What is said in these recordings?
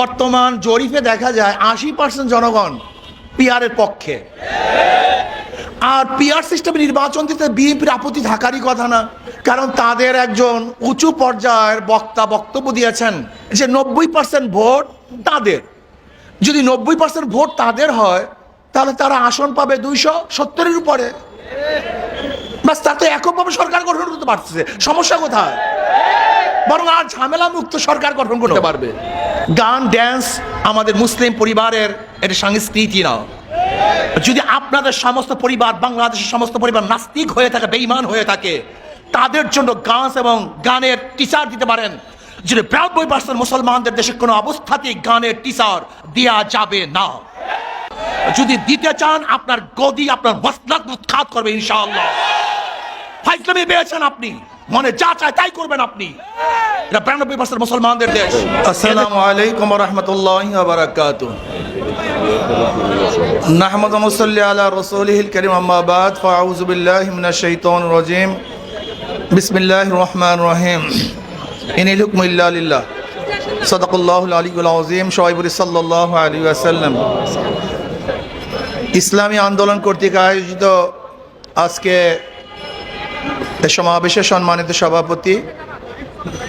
বর্তমান জরিফে দেখা যায় আশি পার্সেন্ট জনগণ পিয়ারের পক্ষে। আর পিয়ার সিস্টেমে নির্বাচন দিতে বিএনপির আপত্তি থাকারই কথা না, কারণ তাদের একজন উঁচু পর্যায়ের বক্তা বক্তব্য দিয়েছেন যে নব্বই পার্সেন্ট ভোট তাদের। যদি নব্বই পার্সেন্ট ভোট তাদের হয়, তাহলে তারা আসন পাবে দুইশো সত্তরের উপরে। বাস তা তো এককভাবে সরকার গঠন করতে পারছে সমস্যা কোথায়? বরং আর ঝামেলা মুক্ত সরকার গঠন করতে পারবে। গান ড্যান্স আমাদের মুসলিম পরিবারের এটা সংস্কৃতি না যদি আপনাদের সমস্ত পরিবার, বাংলাদেশের সমস্ত পরিবার নাস্তিক হয়ে থাকে বেইমান হয়ে থাকে, তাদের জন্য গান এবং গানের টিচার দিতে পারেন। যদি বিরানব্বই পার্সেন্ট মুসলমানদের দেশে কোনো অবস্থাতেই গানের টিচার দেওয়া যাবে না। যদি দিতে চান, আপনার গদি, আপনার মসলাক উৎখাত করবে ইনশাআল্লাহ। ফাইজলামি পেয়েছেন আপনি। মনে যা চায় তাই করবেন আপনি। এটা বিরানব্বই পার্সেন্ট মুসলমানদের দেশ। আসসালামু আলাইকুম রহমতুল্লাহ বারাকাত নাহমদ মুসল্লি আলা রসুলিহিল করিম আম্মাবাদ ফাউযু বিল্লাহি মিনাশ শাইতানির রাজিম। বিসমিল্লাহির রহমানির রহিম। ইনিল হুকমু ইল্লা লিল্লাহ। সাদাকাল্লাহুল আলিয়্যুল আযীম। শুআইবুর সাল্লাল্লাহু আলাইহি ওয়াসাল্লাম। ইসলামী আন্দোলন কর্তৃক আয়োজিত আজকে এ সমাবেশে সম্মানিত সভাপতি,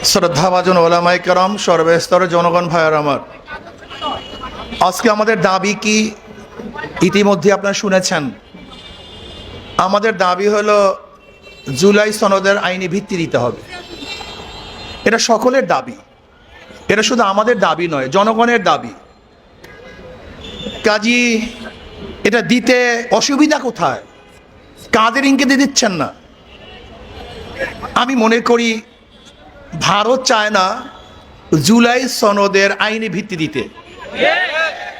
শ্রদ্ধাভাজন ওলামাই করম, সর্বস্তরের জনগণ ভাইয়ার আমার। আজকে আমাদের দাবি কি ইতিমধ্যে আপনারা শুনেছেন। আমাদের দাবি হলো জুলাই সনদের আইনি ভিত্তি দিতে হবে। এটা সকলের দাবি। এটা শুধু আমাদের দাবি নয়, জনগণের দাবি। কাজী, এটা দিতে অসুবিধা কোথায়? কাদের ইঙ্গিতে দিচ্ছেন না? আমি মনে করি ভারত চায় না জুলাই সনদের আইনি ভিত্তি দিতে।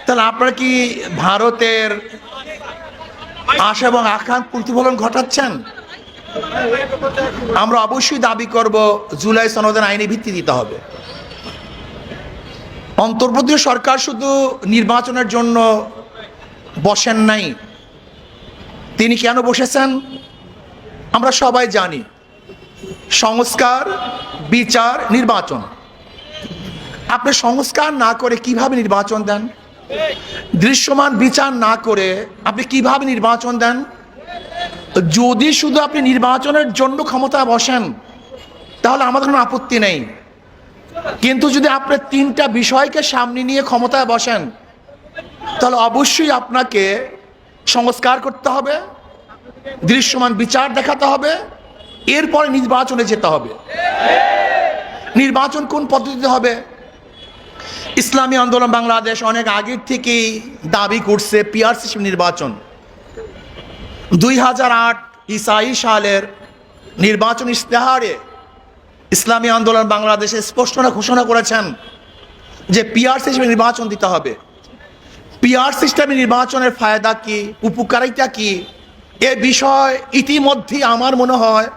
তাহলে আপনারা কি ভারতের আশা এবং আকাঙ্ক প্রতিফলন ঘটাচ্ছেন? আমরা অবশ্যই দাবি করব জুলাই সনদের আইনি ভিত্তি দিতে হবে। অন্তর্বর্তী সরকার শুধু নির্বাচনের জন্য বসেন নাই। তিনি কেন বসেছেন? আমরা সবাই জানি। সংস্কার, বিচার, নির্বাচন। আপনি সংস্কার না করে কীভাবে নির্বাচন দেন? দৃশ্যমান বিচার না করে আপনি কীভাবে নির্বাচন দেন? যদি শুধু আপনি নির্বাচনের জন্য ক্ষমতায় বসেন, তাহলে আমাদের কোনো আপত্তি নেই। কিন্তু যদি আপনি তিনটা বিষয়কে সামনে নিয়ে ক্ষমতায় বসেন, তাহলে অবশ্যই আপনাকে সংস্কার করতে হবে, দৃশ্যমান বিচার দেখাতে হবে এরপরে নির্বাচনে যেতে হবে। নির্বাচন কোন পদ্ধতিতে হবে? ইসলামী আন্দোলন বাংলাদেশ অনেক আগের থেকেই দাবি করছে পিআর সিস্টেম নির্বাচন। দুই হাজার আট ইসাই সালের নির্বাচন ইশতেহারে ইসলামী আন্দোলন বাংলাদেশে স্পষ্ট ঘোষণা করেছেন যে পিআর সিস্টেমে নির্বাচন দিতে হবে। পিআর সিস্টেমে নির্বাচনের ফায়দা কি, উপকারিতা কি, এ বিষয় ইতিমধ্যেই আমার মনে হয়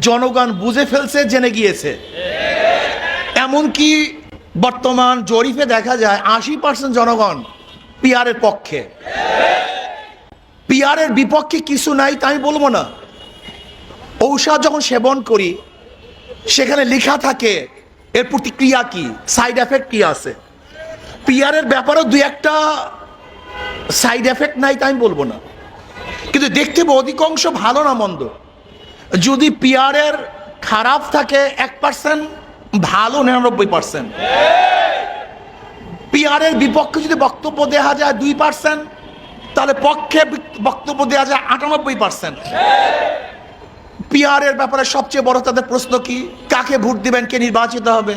জনগণ বুঝে ফেলছে, জেনে গিয়েছে। এমনকি বর্তমান জরিপে দেখা যায় আশি পার্সেন্ট জনগণ পিয়ারের পক্ষে। পিয়ারের বিপক্ষে কিছু নাই তাই আমি বলব না। ঔষধ যখন সেবন করি, সেখানে লেখা থাকে, এর প্রতিক্রিয়া কি সাইড এফেক্ট কি আছে। পিয়ারের ব্যাপারেও দুই একটা সাইড এফেক্ট নাই তাই আমি বলব না। কিন্তু দেখতে অধিকাংশ ভালো না, মন্দ। যদি পিয়ারের খারাপ থাকে এক পার্সেন্ট ভালো নিরানব্বই পার্সেন্ট পিয়ারের বিপক্ষে যদি বক্তব্য দেওয়া যায় দুই পার্সেন্ট তাহলে পক্ষে বক্তব্য দেওয়া যায় আটানব্বই পার্সেন্ট পিয়ারের ব্যাপারে সবচেয়ে বড় তাদের প্রশ্ন কি? কাকে ভোট দিবেন? কে নির্বাচিত হবে?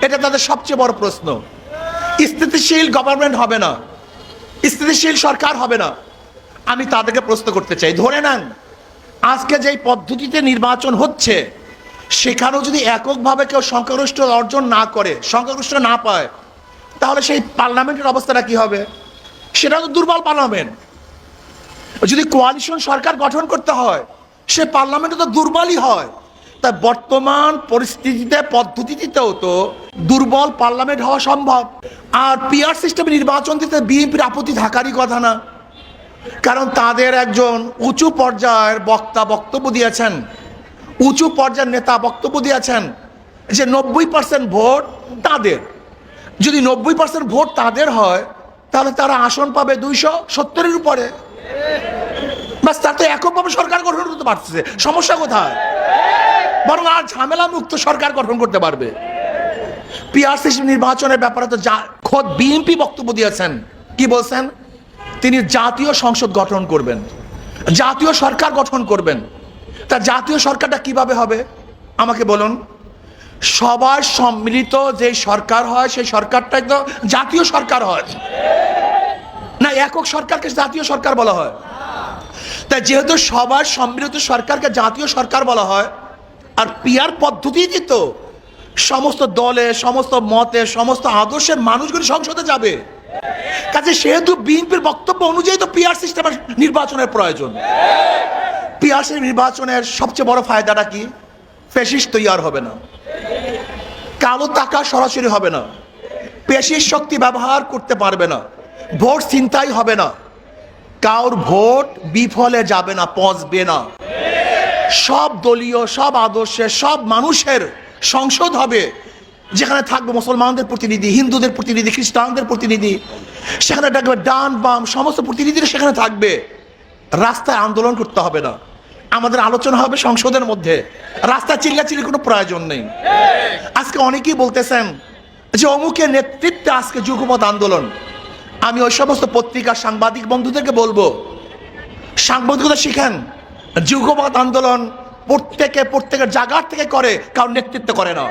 এটা তাদের সবচেয়ে বড় প্রশ্ন। স্থিতিশীল গভর্নমেন্ট হবে না। স্থিতিশীল সরকার হবে না। আমি তাদেরকে প্রশ্ন করতে চাই। ধরে নেন আজকে যেই পদ্ধতিতে নির্বাচন হচ্ছে, সেখানেও যদি এককভাবে কেউ সংখ্যাগরিষ্ঠ অর্জন না করে সংখ্যাগরিষ্ঠ না পায়, তাহলে সেই পার্লামেন্টের অবস্থাটা কি হবে? সেটা তো দুর্বল পার্লামেন্ট। যদি কোয়ালিশন সরকার গঠন করতে হয়, সে পার্লামেন্টে তো দুর্বলই হয়। তাই বর্তমান পরিস্থিতিতে, পদ্ধতিতেও তো দুর্বল পার্লামেন্ট হওয়া সম্ভব। আর পিআর সিস্টেমে নির্বাচন দিতে বিএনপির আপত্তি থাকারই কথা না। কারণ তাদের একজন উঁচু পর্যায়ের বক্তা বক্তব্য দিয়েছেন। উঁচু পর্যায়ের নেতা বক্তব্য দিয়েছেন যে নব্বই পার্সেন্ট ভোট তাদের। যদি নব্বই পার্সেন্ট ভোট তাদের হয়, তাহলে তারা আসন পাবে দুইশো সত্তরের উপরে। বাস তার তো এককভাবে সরকার গঠন করতে পারছে সমস্যা কোথায়? বরং আর ঝামেলা মুক্ত সরকার গঠন করতে পারবে। পিআরসি নির্বাচনের ব্যাপারে তো যা খোদ বিএনপি বক্তব্য দিয়েছেন। কি বলছেন? তিনি জাতীয় সংসদ গঠন করবেন, জাতীয় সরকার গঠন করবেন। তা জাতীয় সরকারটা কীভাবে হবে? আমাকে বলুন। সবার সম্মিলিত যে সরকার হয়, সেই সরকারটাই তো জাতীয় সরকার হয়। না, একক সরকারকে জাতীয় সরকার বলা হয়। তাই যেহেতু সবার সম্মিলিত সরকারকে জাতীয় সরকার বলা হয়, আর পিয়ার পদ্ধতিতে তো? সমস্ত দলে, সমস্ত মতে, সমস্ত আদর্শের মানুষগুলি সংসদে যাবে। কাজে সেহেতু বিএনপির বক্তব্য অনুযায়ী তো পিআর সিস্টেমের নির্বাচনের প্রয়োজন। পিআর নির্বাচনের সবচেয়ে বড় ফায়দাটা কি? ফেসিস তৈয়ার হবে না। কালো টাকা সরাসরি হবে না। পেশির শক্তি ব্যবহার করতে পারবে না। ভোট চিন্তাই হবে না। কাউর ভোট বিফলে যাবে না, পচবে না। সব দলীয়, সব আদর্শের, সব মানুষের সংসদ হবে যেখানে থাকবে মুসলমানদের প্রতিনিধি, হিন্দুদের প্রতিনিধি, খ্রিস্টানদের প্রতিনিধি, সেখানে থাকবে ডান, বাম, সমস্ত প্রতিনিধিরা সেখানে থাকবে। রাস্তায় আন্দোলন করতে হবে না। আমাদের আলোচনা হবে সংসদের মধ্যে। রাস্তায় চিল্লাচিল্লি কোনো প্রয়োজন নেই। আজকে অনেকেই বলতেছেন যে অমুকের নেতৃত্বে আজকে যুগপথ আন্দোলন। আমি ওই সমস্ত পত্রিকার সাংবাদিক বন্ধুদেরকে বলব, সাংবাদিকতা শিখেন। যুগপথ আন্দোলন প্রত্যেকে, প্রত্যেকের জায়গার থেকে করে, কারণ নেতৃত্ব করে না।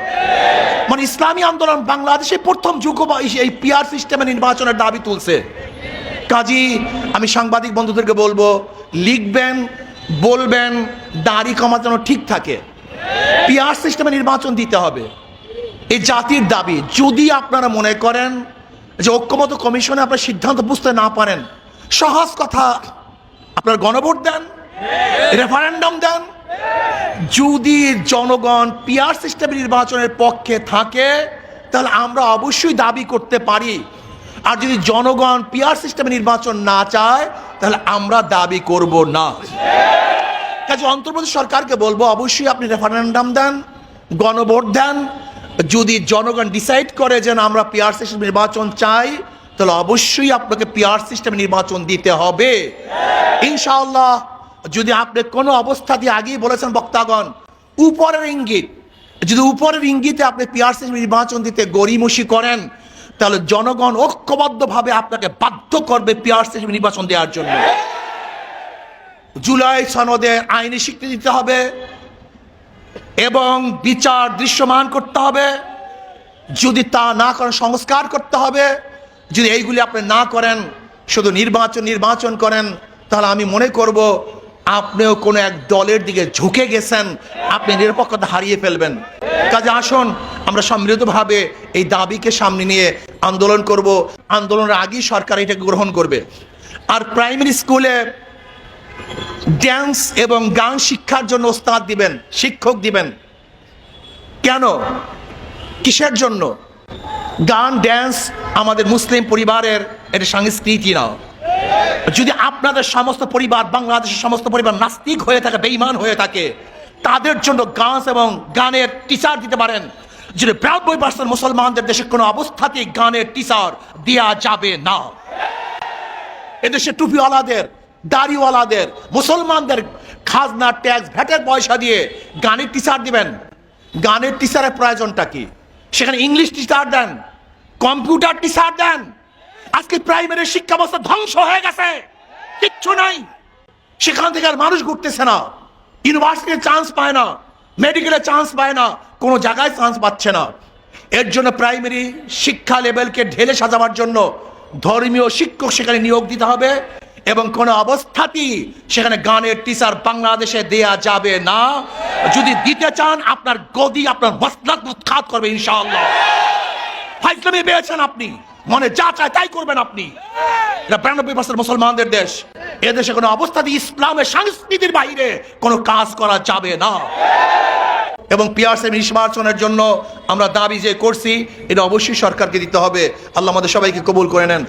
মানে ইসলামী আন্দোলন বাংলাদেশে প্রথম যুগ এই পিয়ার সিস্টেমে নির্বাচনের দাবি তুলছে। কাজী, আমি সাংবাদিক বন্ধুদেরকে বলব, লিখবেন, বলবেন, দাড়ি কমা যেন ঠিক থাকে। পিআর সিস্টেমে নির্বাচন দিতে হবে। এই জাতির দাবি। যদি আপনারা মনে করেন যে ঐক্যমত কমিশনে আপনার সিদ্ধান্ত বুঝতে না পারেন, সহজ কথা, আপনার গণভোট দেন, রেফারেন্ডাম দেন যদি জনগণ পিআর সিস্টেম নির্বাচনের পক্ষে থাকে, তাহলে আমরা অবশ্যই দাবি করতে পারি। আর যদি জনগণ পিআর সিস্টেমে নির্বাচন না চায়, তাহলে আমরা দাবি করব না। কাজে অন্তর্বর্তী সরকারকে বলব, অবশ্যই আপনি রেফারেন্ডাম দেন, গণভোট দেন। যদি জনগণ ডিসাইড করে যে আমরা পিআর সিস্টেম নির্বাচন চাই, তাহলে অবশ্যই আপনাকে পিআর সিস্টেম নির্বাচন দিতে হবে। ইনশাআল্লাহ যদি আপনি কোনো অবস্থা দিয়ে আগেই বলেছেন, বক্তাগণ, উপরের ইঙ্গিত, যদি উপরের ইঙ্গিতে আপনি পিআর সিস্টেম নির্বাচন দিতে গড়িমসি করেন, তাহলে জনগণ ঐক্যবদ্ধভাবে আপনাকে বাধ্য করবে পিআর সিস্টেম নির্বাচন দেওয়ার জন্য। জুলাই সনদে আইনি স্বীকৃতি দিতে হবে এবং বিচার দৃশ্যমান করতে হবে। যদি তা না করেন সংস্কার করতে হবে, যদি এইগুলি আপনি না করেন, শুধু নির্বাচন নির্বাচন করেন, তাহলে আমি মনে করব আপনিও কোনো এক দলের দিকে ঝুঁকে গেছেন, আপনি নিরপেক্ষতা হারিয়ে ফেলবেন। কাজে আসুন, আমরা সম্মিলিতভাবে এই দাবিকে সামনে নিয়ে আন্দোলন করব। আন্দোলনের আগেই সরকার এটাকে গ্রহণ করবে। আর প্রাইমারি স্কুলে ড্যান্স এবং গান শিক্ষার জন্য ওস্তাদ দিবেন, শিক্ষক দিবেন। কেন? কিসের জন্য? গান, ড্যান্স আমাদের মুসলিম পরিবারের এটা সংস্কৃতি না যদি আপনাদের সমস্ত পরিবার, বাংলাদেশের সমস্ত পরিবার নাস্তিক হয়ে থাকে বেইমান হয়ে থাকে, তাদের জন্য গান এবং গানের টিচার দিতে পারেন। যদি বিরানব্বই পার্সেন্ট মুসলমানদের দেশে কোনো অবস্থাতেই গানের টিচার দেওয়া যাবে না। এদেশে টুপিওয়ালাদের, দাড়িওয়ালাদের, মুসলমানদের খাজনা ট্যাক্স ভ্যাটের পয়সা দিয়ে গানের টিচার দিবেন। গানের টিচারের প্রয়োজনটা কি? সেখানে ইংলিশ টিচার দেন কম্পিউটার টিচার দেন আজকে প্রাইমারি শিক্ষা ব্যবস্থা ধ্বংস হয়ে গেছে। কিচ্ছু নাই। সেখান থেকে আর মানুষ ঘুরতেছে না। ইউনিভার্সিটিতে চান্স পায় না। মেডিকেলে চান্স পায় না। কোনো জায়গায় চান্স পাচ্ছে না। এর জন্য প্রাইমারি শিক্ষা লেভেলকে ঢেলে সাজাবার জন্য ধর্মীয় শিক্ষক সেখানে নিয়োগ দিতে হবে এবং কোনো অবস্থাতেই সেখানে গানের টিচার বাংলাদেশে দেয়া যাবে না। যদি দিতে চান, আপনার গদি, আপনার মসলাত উৎখাত করবে ইনশাআল্লাহ। ফাইজলামি পেয়েছেন আপনি। মনে যা চায় তাই করবেন আপনি। এটা বিরানব্বই পার্সেন্ট মুসলমানদের দেশ। এদেশে কোনো অবস্থা দিয়ে ইসলামের সংস্কৃতির বাইরে কোনো কাজ করা যাবে না। এবং পিয়ারসের নির্বাচনের জন্য আমরা দাবি যে করছি, এটা অবশ্যই সরকারকে দিতে হবে। আল্লাহ আমাদের সবাইকে কবুল করে নেন।